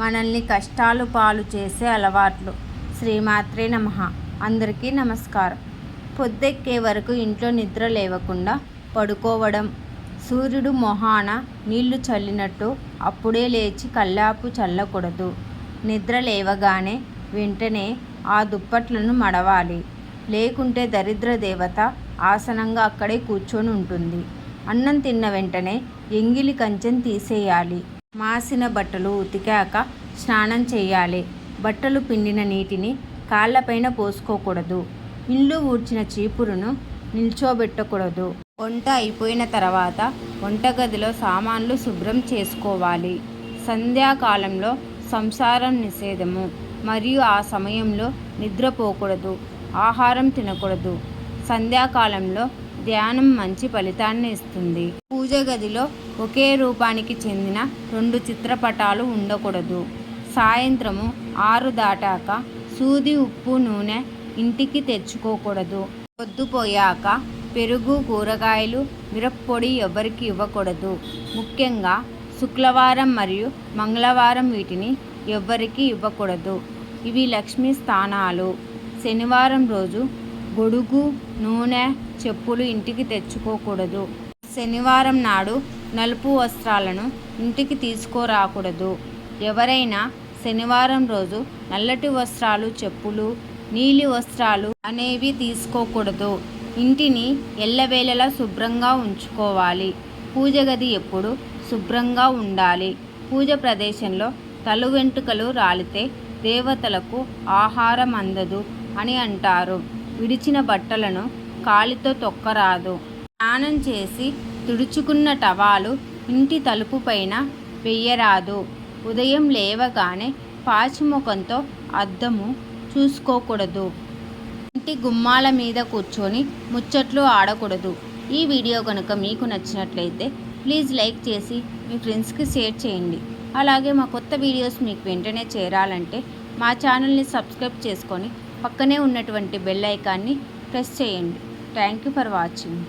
మనల్ని కష్టాలు పాలు చేసే అలవాట్లు. శ్రీమాత్రే నమ. అందరికీ నమస్కారం. పొద్దెక్కే వరకు ఇంట్లో నిద్ర లేవకుండా పడుకోవడం. సూర్యుడు మొహాన నీళ్ళు చల్లినట్టు అప్పుడే లేచి కల్లాపు చల్లకూడదు. నిద్ర లేవగానే వెంటనే ఆ దుప్పట్లను మడవాలి. లేకుంటే దరిద్ర దేవత ఆసనంగా అక్కడే కూర్చొని ఉంటుంది అన్నం తిన్న వెంటనే ఎంగిలి కంచెం తీసేయాలి. మాసిన బట్టలు ఉతికాక స్నానం చేయాలి. బట్టలు పిండిన నీటిని కాళ్ళపైన పోసుకోకూడదు. ఇల్లు ఊడ్చిన చీపురును నిల్చోబెట్టకూడదు. వంట అయిపోయిన తర్వాత వంటగదిలో సామాన్లు శుభ్రం చేసుకోవాలి. సంధ్యాకాలంలో సంసారం నిషేధము. మరియు ఆ సమయంలో నిద్రపోకూడదు. ఆహారం తినకూడదు. సంధ్యాకాలంలో ధ్యానం మంచి ఫలితాన్ని ఇస్తుంది. పూజ గదిలో ఒకే రూపానికి చెందిన రెండు చిత్రపటాలు ఉండకూడదు. సాయంత్రము ఆరు దాటాక సూది ఉప్పు నూనె ఇంటికి తెచ్చుకోకూడదు. పొద్దుపోయాక పెరుగు కూరగాయలు మిరప్పొడి ఎవరికి ఇవ్వకూడదు. ముఖ్యంగా శుక్రవారం మరియు మంగళవారం వీటిని ఎవ్వరికి ఇవ్వకూడదు. ఇవి లక్ష్మీ స్థానాలు. శనివారం రోజు గొడుగు నూనె చెప్పులు ఇంటికి తెచ్చుకోకూడదు. శనివారం నాడు నలుపు వస్త్రాలను ఇంటికి తీసుకురాకూడదు. ఎవరైనా శనివారం రోజు నల్లటి వస్త్రాలు చెప్పులు నీలి వస్త్రాలు అనేవి తీసుకోకూడదు. ఇంటిని ఎల్లవేళలా శుభ్రంగా ఉంచుకోవాలి. పూజ గది ఎప్పుడు శుభ్రంగా ఉండాలి. పూజ ప్రదేశంలో తలు వెంట్రుకలు రాలితే దేవతలకు ఆహారం అందదు అని అంటారు. విడిచిన బట్టలను కాలితో తొక్కరాదు. స్నానం చేసి తుడుచుకున్న టవాలు ఇంటి తలుపుపైన వెయ్యరాదు ఉదయం లేవగానే పాచిముఖంతో అద్దము చూసుకోకూడదు. ఇంటి గుమ్మాల మీద కూర్చొని ముచ్చట్లు ఆడకూడదు. ఈ వీడియో కనుక మీకు నచ్చినట్లయితే ప్లీజ్ లైక్ చేసి మీ ఫ్రెండ్స్కి షేర్ చేయండి. అలాగే మా కొత్త వీడియోస్ మీకు వెంటనే చేరాలంటే మా ఛానల్ని సబ్స్క్రైబ్ చేసుకొని పక్కనే ఉన్నటువంటి బెల్ ఐకాన్ని ప్రెస్ చేయండి. Thank you for watching.